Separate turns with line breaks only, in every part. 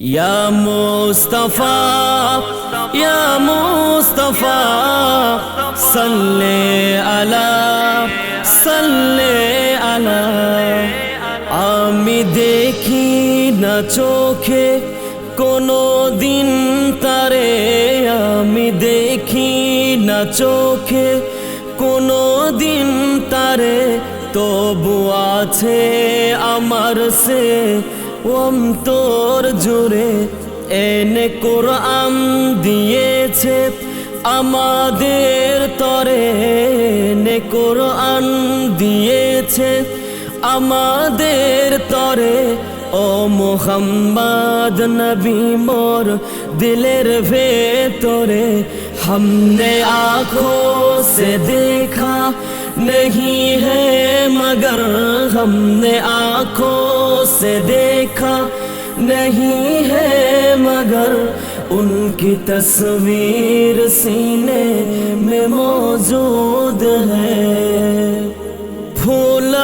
يا مصطفى يا مصطفى صل على صل على আমি দেখি না চোখে কোনো দিন তারে আমি দেখি না চোখে কোনো দিন তারে তবু আছে আমার সে অন্তর জুড়ে এনে কোরআন দিয়েছে আমাদের তরে এনে কোরআন দিয়েছে আমাদের তরে ও মোহাম্মদ নবী মোর দিলের ভেতরে हमने आंखों से देखा नहीं है मगर हमने आंखों سے دیکھا نہیں ہے مگر ان کی تصویر سینے میں موجود ہے پھول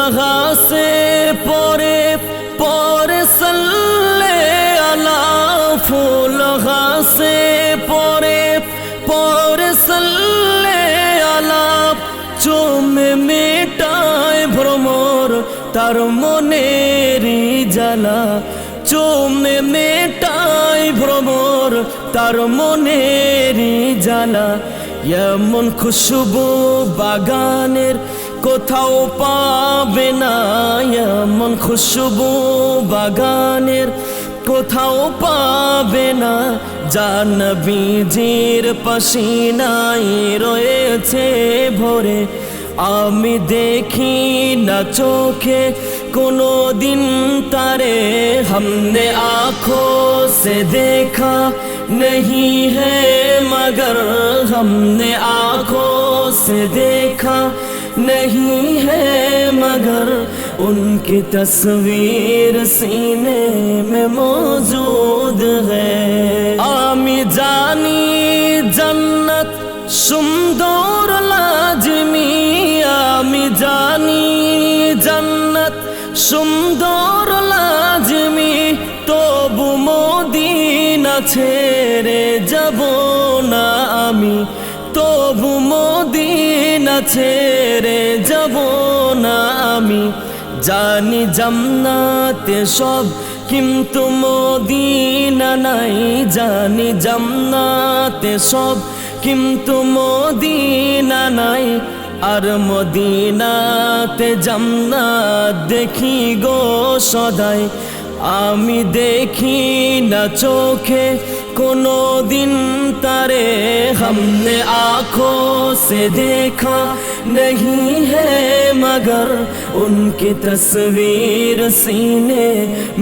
তার মনেরই জ্বালা চোমে মেটায় ভ্রমর। তার মনেরই জ্বালা, এমন খুশবু বাগানের কোথাও পাবে না। এমন খুশবু বাগানের কোথাও পাবে না। জানবীজির পশিনাই রয়েছে ভরে আমি দেখি না চোখে কোনো দিন তারে। ہم نے آنکھوں سے دیکھا نہیں ہے مگر ہم نے آنکھوں سے دیکھا نہیں ہے مگر ان کی تصویر سینے میں موجود ہے آمی جانی جنت سندور لا সুন্দর লাজমি, তবু মদিনা ছেড়ে যাব না আমি। তবু মদিনা ছেড়ে যাব না আমি। জানি জান্নাতে সব, কিন্তু মদিনা নাই। জানি জান্নাতে সব, কিন্তু মদিনা নাই। আর মদিনাতে জান্নাত দেখি গো সদাই আমি দেখি না চোখে কোনো দিন তারে हमने आँखों से देखा नहीं है मगर उनकी तस्वीर सीने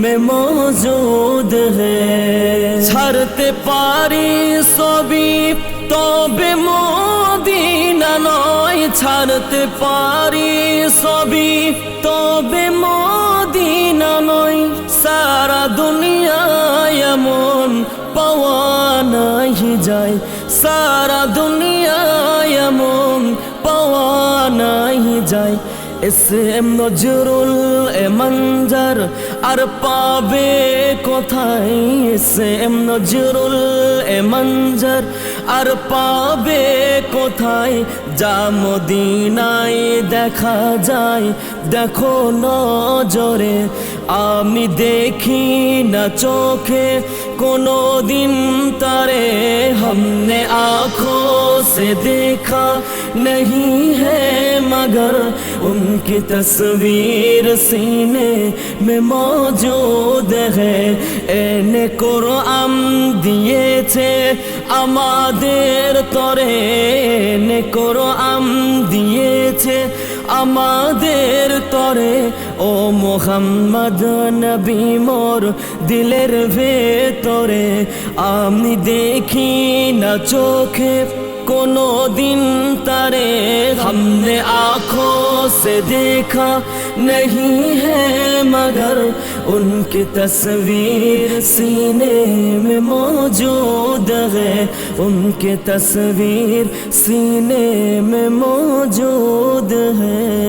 में मौजूद है ছাড়তে পারি সবই তবে মদিনা নয় ছাড়তে পারি সবই, তবে মদিনা নয়, সারা দুনিয়ায় এমন পাওয়া নাই যায়। সারা দুনিয়ায় এমন পাওয়া নাই যায়। এসে নজরুল এ মঞ্জার, আর পাবে কোথায়? এসে নজরুল এ মঞ্জার আর পাবে কোথায় যা মদিনায় দেখা যায় দেখো নজরে আমি দেখি না চোখে কোনো দিন তারে हमने आँखों से देखा नहीं है मगर उनकी तस्वीर सीने में मौजूद है এনে কোরআন দিয়েছে আমাদের তরে এনে কোরআন দিয়েছে আমাদের তরে ও মোহাম্মদ নবী মোর দিলের ভেতরে আমি দেখি না চোখে কোনো দিন তারে हमने आँखों से देखा نہیں ہے مگر ان کی تصویر سینے میں موجود ہے۔ ان کی تصویر سینے میں موجود ہے۔